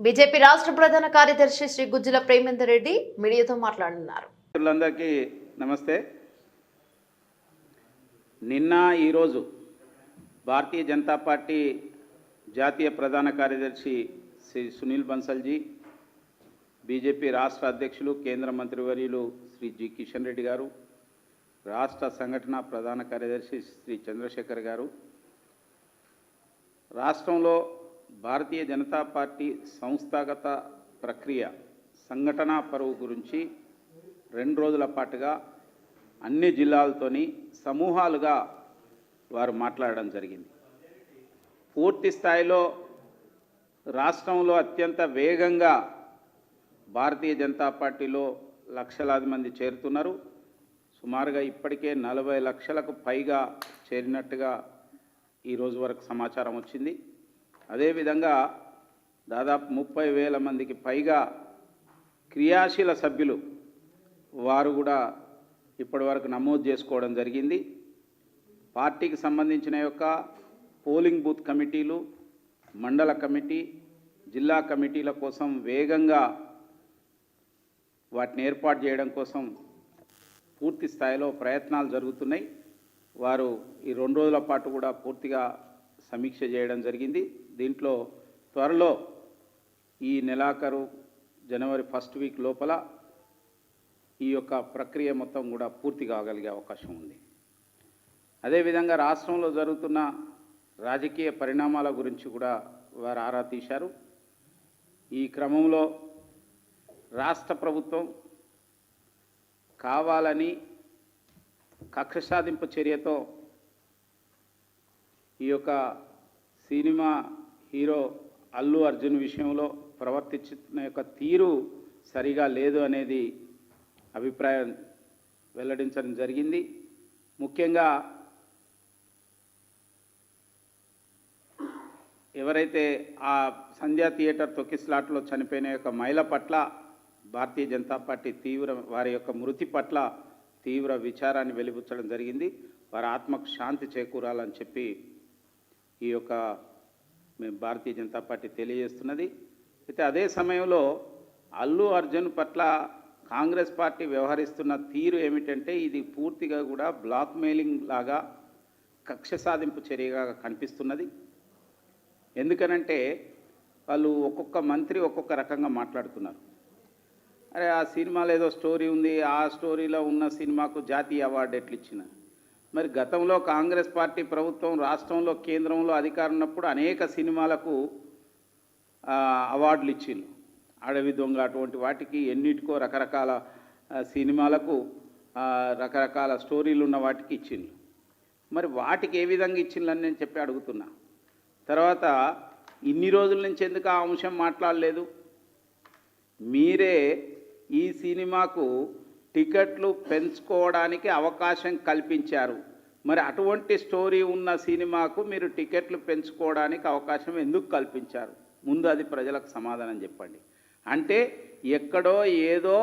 BJP రాష్ట్ర ప్రధాన కార్యదర్శి శ్రీ గుజ్జుల ప్రేమేందర్ రెడ్డి మీడియాతో మాట్లాడుతున్నారు అందరికీ నమస్తే. నిన్న ఈరోజు భారతీయ జనతా పార్టీ జాతీయ ప్రధాన కార్యదర్శి శ్రీ సునీల్ బన్సల్జీ బీజేపీ రాష్ట్ర అధ్యక్షులు కేంద్ర మంత్రివర్యులు శ్రీ జి కిషన్ రెడ్డి గారు రాష్ట్ర సంఘటన ప్రధాన కార్యదర్శి శ్రీ చంద్రశేఖర్ గారు రాష్ట్రంలో భారతీయ జనతా పార్టీ సంస్థాగత ప్రక్రియ సంఘటనా పరువు గురించి రెండు రోజుల పాటుగా అన్ని జిల్లాలతోని సమూహాలుగా వారు మాట్లాడడం జరిగింది. పూర్తి స్థాయిలో రాష్ట్రంలో అత్యంత వేగంగా భారతీయ జనతా పార్టీలో లక్షలాది మంది చేరుతున్నారు. సుమారుగా ఇప్పటికే నలభై లక్షలకు పైగా చేరినట్టుగా ఈ రోజు వరకు సమాచారం వచ్చింది. అదేవిధంగా దాదాపు ముప్పై వేల మందికి పైగా క్రియాశీల సభ్యులు వారు కూడా ఇప్పటివరకు నమోదు చేసుకోవడం జరిగింది. పార్టీకి సంబంధించిన యొక్క పోలింగ్ బూత్ కమిటీలు మండల కమిటీ జిల్లా కమిటీల కోసం వేగంగా వాటిని ఏర్పాటు చేయడం కోసం పూర్తి స్థాయిలో ప్రయత్నాలు జరుగుతున్నాయి. వారు ఈ రెండు రోజుల పాటు కూడా పూర్తిగా సమీక్ష చేయడం జరిగింది. దీంట్లో త్వరలో ఈ నెలాఖరు జనవరి ఫస్ట్ వీక్ లోపల ఈ యొక్క ప్రక్రియ మొత్తం కూడా పూర్తి కాగలిగే అవకాశం ఉంది. అదేవిధంగా రాష్ట్రంలో జరుగుతున్న రాజకీయ పరిణామాల గురించి కూడా వారు ఆరా తీశారు. ఈ క్రమంలో రాష్ట్ర ప్రభుత్వం కావాలని కక్ష సాధింపు చర్యతో ఈ యొక్క సినిమా హీరో అల్లు అర్జున్ విషయంలో ప్రవర్తించిన యొక్క తీరు సరిగా లేదు అనేది అభిప్రాయం వెల్లడించడం జరిగింది. ముఖ్యంగా ఎవరైతే ఆ సంధ్యా థియేటర్ తొక్కిస్లాట్లో చనిపోయిన యొక్క మహిళ పట్ల భారతీయ జనతా పార్టీ తీవ్ర వారి యొక్క మృతి పట్ల తీవ్ర విచారాన్ని వెలిబుచ్చడం జరిగింది. వారి ఆత్మకు శాంతి చేకూరాలని చెప్పి ఈ యొక్క మేము భారతీయ జనతా పార్టీ తెలియజేస్తున్నది. అయితే అదే సమయంలో అల్లు అర్జున్ పట్ల కాంగ్రెస్ పార్టీ వ్యవహరిస్తున్న తీరు ఏమిటంటే ఇది పూర్తిగా కూడా బ్లాక్ మెయిలింగ్ లాగా కక్ష సాధింపు చర్యగా కనిపిస్తున్నది. ఎందుకనంటే వాళ్ళు ఒక్కొక్క మంత్రి ఒక్కొక్క రకంగా మాట్లాడుతున్నారు. అరే ఆ సినిమాలో ఏదో స్టోరీ ఉంది ఆ స్టోరీలో ఉన్న సినిమాకు జాతీయ అవార్డు ఎట్లు ఇచ్చినారు మరి గతంలో కాంగ్రెస్ పార్టీ ప్రభుత్వం రాష్ట్రంలో కేంద్రంలో అధికారం ఉన్నప్పుడు అనేక సినిమాలకు అవార్డులు ఇచ్చిండ్రు. అడవి దొంగ అటువంటి వాటికి ఎన్నిటికో రకరకాల సినిమాలకు రకరకాల స్టోరీలు ఉన్న వాటికి ఇచ్చిండ్రు. మరి వాటికి ఏ విధంగా ఇచ్చిండ్లని నేను చెప్పి అడుగుతున్నా. తర్వాత ఇన్ని రోజుల నుంచి ఎందుకు ఆ అంశం మాట్లాడలేదు? మీరే ఈ సినిమాకు టికెట్లు పెంచుకోవడానికి అవకాశం కల్పించారు. మరి అటువంటి స్టోరీ ఉన్న సినిమాకు మీరు టికెట్లు పెంచుకోవడానికి అవకాశం ఎందుకు కల్పించారు? ముందు అది ప్రజలకు సమాధానం చెప్పండి. అంటే ఎక్కడో ఏదో